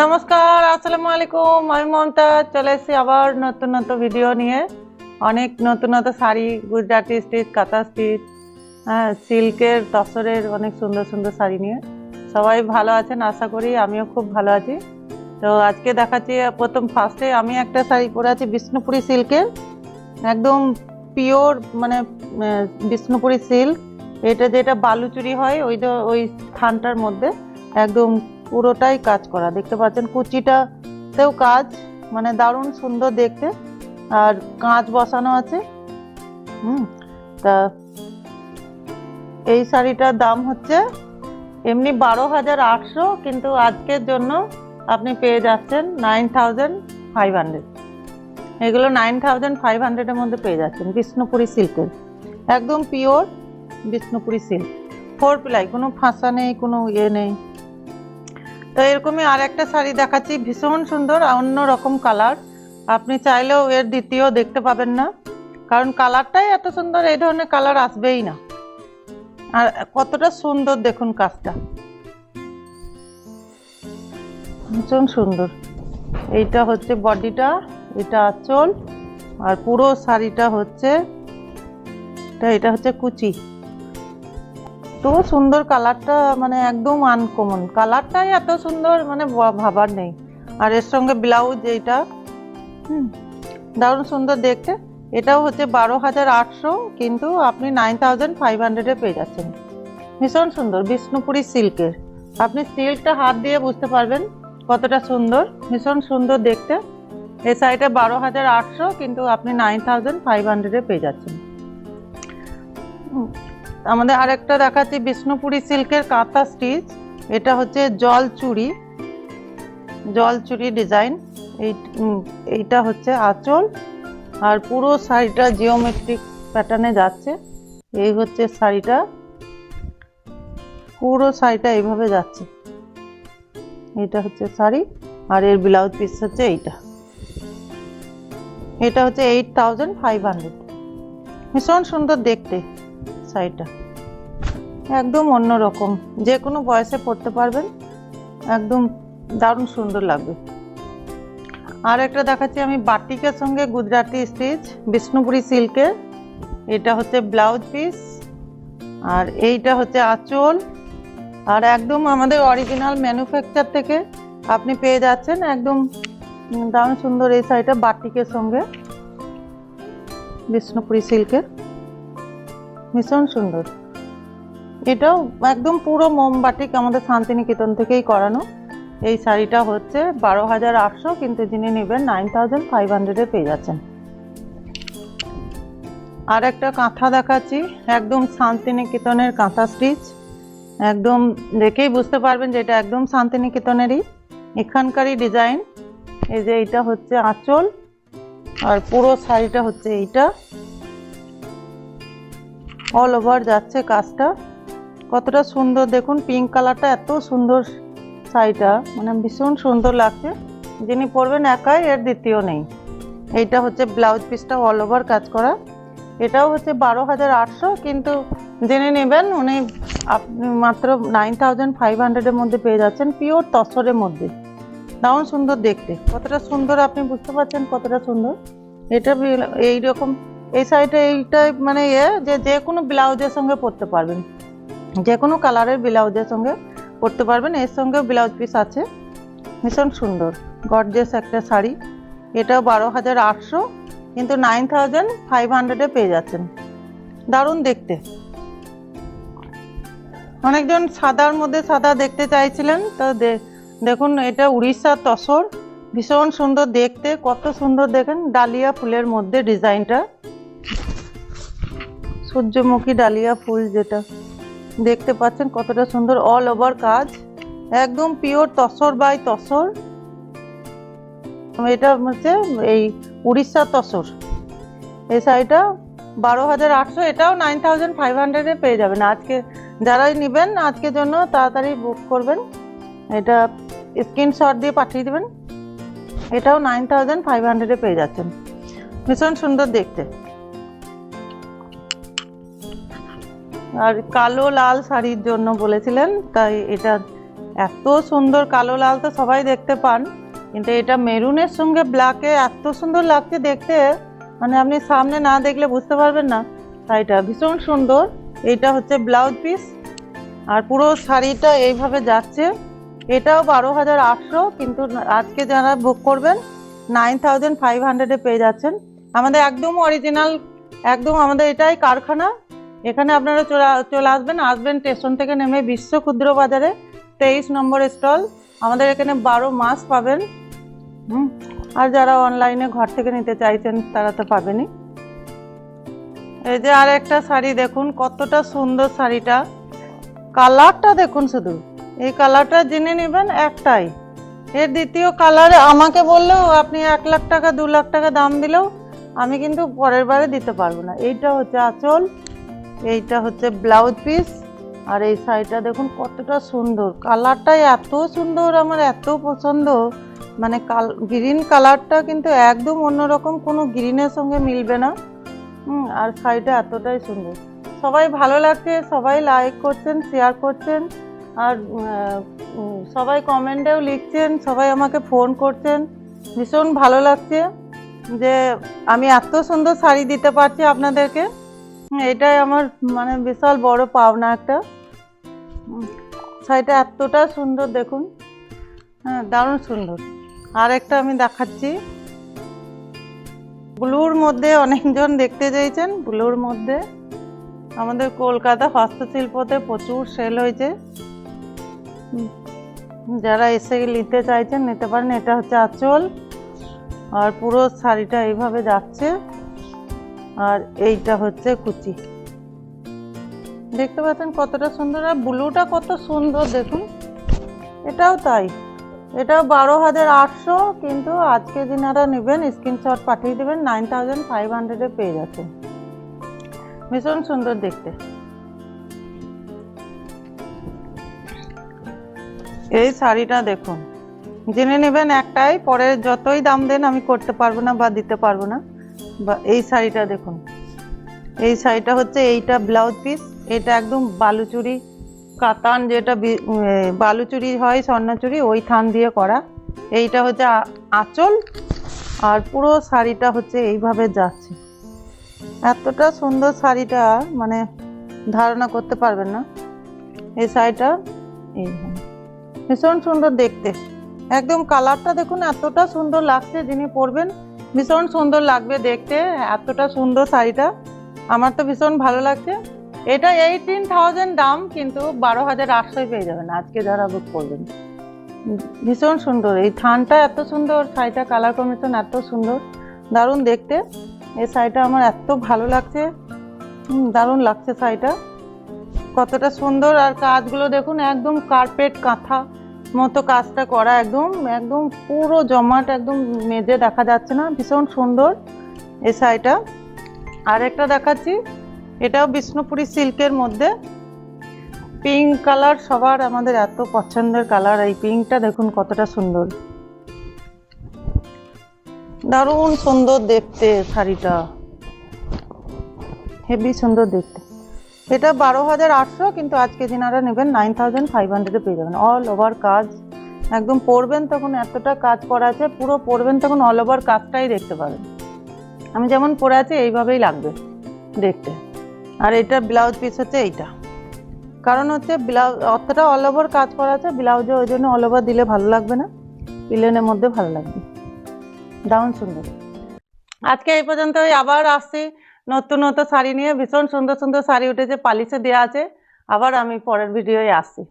নমস্কার আসসালামু আলাইকুম আমি মমতা, চলে এসেছি আবার নতুন নতুন ভিডিও নিয়ে। অনেক নতুন নতুন শাড়ি, গুজরাটি স্টিচ কাঁথা স্টিচ হ্যাঁ সিল্কের, তসরের অনেক সুন্দর সুন্দর শাড়ি নিয়ে। সবাই ভালো আছেন, আশা করি আমিও খুব ভালো আছি। তো আজকে দেখাচ্ছি, প্রথম ফার্স্টে আমি একটা শাড়ি পরে আছি বিষ্ণুপুরি সিল্কের। একদম পিওর মানে বিষ্ণুপুরি সিল্ক। এটা যেটা বালুচুরি হয়, ওই ওই স্থানটার মধ্যে। একদম পুরোটাই কাজ করা। দেখতে পাচ্ছেন কুচিটাতেও কাজ মানে দারুণ সুন্দর দেখতে। আর কাঁচ বসানো আছে। হুম, তা এই শাড়িটার দাম হচ্ছে এমনি বারো হাজার আটশো, কিন্তু আজকের জন্য আপনি পেয়ে যাচ্ছেন নাইন থাউজেন্ড ফাইভ হান্ড্রেড। এগুলো নাইন থাউজেন্ড ফাইভ হান্ড্রেডের মধ্যে পেয়ে যাচ্ছেন বিষ্ণুপুরি সিল্কের। একদম pure Bishnupuri silk. Four ply, কোনো ফাঁসা নেই, কোনো ইয়ে নেই। তো এরকমই আর একটা শাড়ি দেখাচ্ছি, ভীষণ সুন্দর, আর অন্য রকম কালার আপনি চাইলেও এর দ্বিতীয় দেখতে পাবেন না, কারণ কালারটাই এত সুন্দর, এই ধরনের কালার আসবেই না। আর কতটা সুন্দর দেখুন কাজটা। ভীষণ সুন্দর। এইটা হচ্ছে বডিটা, এটা আঁচল, আর পুরো শাড়িটা হচ্ছে এটা হচ্ছে কুচি। সুন্দর কালারটা মানে একদম আনকমন কালারটাই এত সুন্দর মানে ভাবার নেই। আর এর সঙ্গে ব্লাউজ এইটা হুম, দারুণ সুন্দর দেখতে। এটাও হচ্ছে বারো হাজার আটশো, কিন্তু আপনি নাইন থাউজেন্ড ফাইভ হান্ড্রেডে পেয়ে যাচ্ছেন। ভীষণ সুন্দর, বিষ্ণুপুরি সিল্কের আপনি সিল্কটা হাত দিয়ে বুঝতে পারবেন কতটা সুন্দর, ভীষণ সুন্দর দেখতে। এই শাড়িটা বারো হাজার আটশো, কিন্তু আপনি নাইন থাউজেন্ড ফাইভ হান্ড্রেডে পেয়ে যাচ্ছেন। আমাদের আরেকটা দেখাচ্ছি বিষ্ণুপুরি সিল্কের কাঁথা স্টিচ। এটা হচ্ছে জল চুড়ি। জল চুড়ি ডিজাইন। এই এইটা হচ্ছে আঁচল। আর পুরো শাড়িটা জিওমেট্রিক প্যাটার্নে যাচ্ছে। এই হচ্ছে শাড়িটা। পুরো শাড়িটা এইভাবে যাচ্ছে। এটা হচ্ছে শাড়ি। আর এর ব্লাউজ পিস হচ্ছে এইটা। এটা হচ্ছে এইট থাউজেন্ড ফাইভ হান্ড্রেড ভীষণ সুন্দর দেখতে। শাড়িটা একদম অন্যরকম। যে কোনো বয়সে পরতে পারবেন। একদম দারুণ সুন্দর লাগবে। আর একটা দেখাচ্ছি আমি বাটিকের সঙ্গে গুজরাটি স্টিচ, বিষ্ণুপুরি সিল্কের এটা হচ্ছে ব্লাউজ পিস। আর এইটা হচ্ছে আঁচল। আর একদম আমাদের অরিজিনাল ম্যানুফ্যাকচার থেকে আপনি পেয়ে যাচ্ছেন একদম দারুণ সুন্দর এই শাড়িটা বাটিকের সঙ্গে, বিষ্ণুপুরি সিল্কের। ভীষণ সুন্দর। এটাও একদম পুরো মোমবাটিক আমাদের শান্তিনিকেতন থেকেই করানো। এই শাড়িটা হচ্ছে বারো হাজার আটশো, কিন্তু যিনি নেবেন নাইন থাউজেন্ড ফাইভ হান্ড্রেডে পেয়ে যাচ্ছেন। আর একটা কাঁথা দেখাচ্ছি, একদম শান্তিনিকেতনের কাঁথা স্টিচ। একদম দেখেই বুঝতে পারবেন যে এটা একদম শান্তিনিকেতনেরই। এখানকারই ডিজাইন। এই যে এইটা হচ্ছে আঁচল, আর পুরো শাড়িটা হচ্ছে এইটা। অল ওভার যাচ্ছে কাজটা। কতটা সুন্দর দেখুন পিঙ্ক কালারটা এত সুন্দর শাড়িটা মানে ভীষণ সুন্দর লাগছে। যিনি পরবেন একাই, এর দ্বিতীয় নেই। এইটা হচ্ছে ব্লাউজ পিসটা অল ওভার কাজ করা। এটাও হচ্ছে বারো হাজার আটশো, কিন্তু যিনি নেবেন, উনি আপনি মাত্র নাইন থাউজেন্ড ফাইভ হান্ড্রেডের মধ্যে পেয়ে যাচ্ছেন পিওর তসরের মধ্যে। দারুণ সুন্দর দেখতে। কতটা সুন্দর আপনি বুঝতে পারছেন কতটা সুন্দর? এটা বি- এইরকম এই সাইডে এইটা মানে ইয়ে যে যে কোনো ব্লাউজের সঙ্গে পরতে পারবেন। যে কোনো কালারের ব্লাউজের সঙ্গে পরতে পারবেন। এর সঙ্গেও ব্লাউজ পিস আছে। ভীষণ সুন্দর। গর্জেস একটা শাড়ি। এটাও বারো হাজার আটশো, কিন্তু নাইন থাউজেন্ড ফাইভ হান্ড্রেডে পেয়ে যাচ্ছেন। দারুণ দেখতে। অনেকজন সাদার মধ্যে সাদা দেখতে চাইছিলেন, তো দেখুন, এটা উড়িষ্যার তসর। ভীষণ সুন্দর দেখতে, কত সুন্দর দেখেন, ডালিয়া ফুলের মধ্যে ডিজাইনটা। সূর্যমুখী ডালিয়া ফুল যেটা। দেখতে পাচ্ছেন কতটা সুন্দর অল ওভার কাজ। একদম পিওর তসর বাই তসর। এটা হচ্ছে এই উড়িষ্যা তসর। এই শাড়িটা বারো হাজার আটশো, এটাও নাইন থাউজেন্ড ফাইভ হান্ড্রেডে পেয়ে যাবেন। আজকে যারাই নেবেন, আজকের জন্য তাড়াতাড়ি বুক করবেন। এটা স্ক্রিনশট দিয়ে পাঠিয়ে দেবেন। এটাও নাইন থাউজেন্ড ফাইভ হান্ড্রেডে পেয়ে যাচ্ছেন। ভীষণ সুন্দর দেখতে। আর কালো লাল শাড়ির জন্য বলেছিলেন, তাই এটা এত সুন্দর কালো লাল তো সবাই দেখতে পান, কিন্তু এটা মেরুনের সঙ্গে ব্ল্যাকে এত সুন্দর লাগছে দেখতে মানে আপনি সামনে না দেখলে বুঝতে পারবেন না, শাড়িটা ভীষণ সুন্দর, এইটা হচ্ছে ব্লাউজ পিস আর পুরো শাড়িটা এইভাবে যাচ্ছে, এটাও বারো হাজার আটশো, কিন্তু আজকে যারা বুক করবেন নাইন থাউজেন্ড ফাইভ হান্ড্রেডে পেয়ে যাচ্ছেন, আমাদের একদম অরিজিনাল একদম আমাদের এটাই কারখানা এখানে আপনারা চলে আসবেন আসবেন স্টেশন থেকে নেমে বিশ্ব ক্ষুদ্র বাজারে তেইশ নম্বর স্টল আমাদের এখানে বারো মাস পাবেন। আর যারা অনলাইনে ঘর থেকে নিতে চাইছেন, তারা তো পাবেনই। এই যে আর একটা শাড়ি দেখুন, কতটা সুন্দর শাড়িটা। কালারটা দেখুন শুধু। এই কালারটা জেনে নেবেন একটাই। এর দ্বিতীয় কালার আমাকে বললেও আপনি এক লাখ টাকা, দু লাখ টাকা দাম দিলেও আমি কিন্তু পরের বারে দিতে পারব না। এইটা হচ্ছে আঁচল। এইটা হচ্ছে ব্লাউজ পিস আর এই শাড়িটা দেখুন কতটা সুন্দর। কালারটাই এত সুন্দর, আমার এত পছন্দ। মানে কাল গ্রিন কালারটা কিন্তু একদম অন্যরকম, কোনো গ্রিনের সঙ্গে মিলবে না। আর শাড়িটা এতটাই সুন্দর। সবাই ভালো লাগছে, সবাই লাইক করছেন শেয়ার করছেন, আর সবাই কমেন্টেও লিখছেন, সবাই আমাকে ফোন করছেন। ভীষণ ভালো লাগছে যে আমি এত সুন্দর শাড়ি দিতে পারছি আপনাদেরকে। এটাই আমার মানে বিশাল বড় পাওনা একটা। শাড়িটা এতটা সুন্দর দেখুন। হ্যাঁ দারুণ সুন্দর। আর একটা আমি দেখাচ্ছি। ব্লুর মধ্যে অনেকজন দেখতে চাইছেন, ব্লুর মধ্যে। আমাদের কলকাতা হস্তশিল্পতে প্রচুর সেল হয়েছে। যারা এসে নিতে চাইছেন, নিতে পারেন, এটা হচ্ছে আঁচল। আর পুরো শাড়িটা এইভাবে যাচ্ছে। আর এইটা হচ্ছে কুচি। দেখতে পাচ্ছেন কতটা সুন্দর, আর ব্লুটা কত সুন্দর দেখুন। এটাও তাই। এটাও বারো হাজার আটশো, কিন্তু আজকে দিনারা নেবেন স্ক্রিনশট পাঠিয়ে দেবেন নাইন থাউজেন্ড ফাইভ হান্ড্রেডে পেয়ে যাচ্ছেন ভীষণ সুন্দর দেখতে। এই শাড়িটা দেখুন। জেনে নেবেন একটাই, পরে যতই দাম দেন আমি করতে পারব না বা দিতে পারব না। বা এই শাড়িটা দেখুন। এই শাড়িটা হচ্ছে এইটা ব্লাউজ পিস এটা একদম বালুচুরি, কাতান যেটা বালুচুরি হয়, স্বর্ণচুরি, ওই থান দিয়ে করা। এইটা হচ্ছে আঁচল, আর পুরো শাড়িটা হচ্ছে এইভাবে যাচ্ছে। এতটা সুন্দর শাড়িটা মানে ধারণা করতে পারবেন না। এই শাড়িটা এইভাবে ভীষণ সুন্দর দেখতে। একদম কালারটা দেখুন, এতটা সুন্দর লাগছে যিনি পরবেন। ভীষণ সুন্দর লাগবে দেখতে, এতটা সুন্দর শাড়িটা। আমার তো ভীষণ ভালো লাগছে। এটা এইটিন থাউজেন্ড দাম, কিন্তু বারো হাজার আটশোয় পেয়ে যাবেন। আজকে যারা বুক করবেন। ভীষণ সুন্দর। এই থানটা এত সুন্দর, শাড়িটা কালার কমিশন এত সুন্দর। দারুণ দেখতে। এই শাড়িটা আমার এত ভালো লাগছে। দারুণ লাগছে শাড়িটা। কতটা সুন্দর। আর কাজগুলো দেখুন, একদম কার্পেট কাঁথা। মতো কাজটা করা একদম একদম পুরো জমাট একদম মেজে দেখা যাচ্ছে না, ভীষণ সুন্দর এ শাড়িটা। আর একটা দেখাচ্ছি, এটাও বিষ্ণুপুরি সিল্কের মধ্যে। পিঙ্ক কালার সবার আমাদের এত পছন্দের কালার, এই পিঙ্কটা দেখুন কতটা সুন্দর। দারুণ সুন্দর দেখতে শাড়িটা। হেভি সুন্দর দেখতে। এটা বারো হাজার আটশো, কিন্তু আজকে দিনারা নেবেন নাইন থাউজেন্ড ফাইভ হান্ড্রেডে পেয়ে যাবেন। অল ওভার কাজ একদম পরবেন তখন এতটা কাজ করা আছে, পুরো পরবেন তখন অল ওভার কাজটাই দেখতে পাবেন। আমি যেমন পরে আছি, এইভাবেই লাগবে দেখতে। আর এটা ব্লাউজ পিস হচ্ছে এইটা। কারণ হচ্ছে ব্লাউজ অতটা অল ওভার কাজ করা আছে ব্লাউজে ওই জন্য অল ওভার দিলে ভালো লাগবে না প্লেনের মধ্যে ভালো লাগবে। দারুণ সুন্দর। আজকে এই পর্যন্তই, আবার আসছি। নতুন নতুন শাড়ি নিয়ে ভীষণ সুন্দর সুন্দর শাড়ি উঠেছে পালিশে দেওয়া আছে। আবার আমি পরের ভিডিওয়ে আসছি।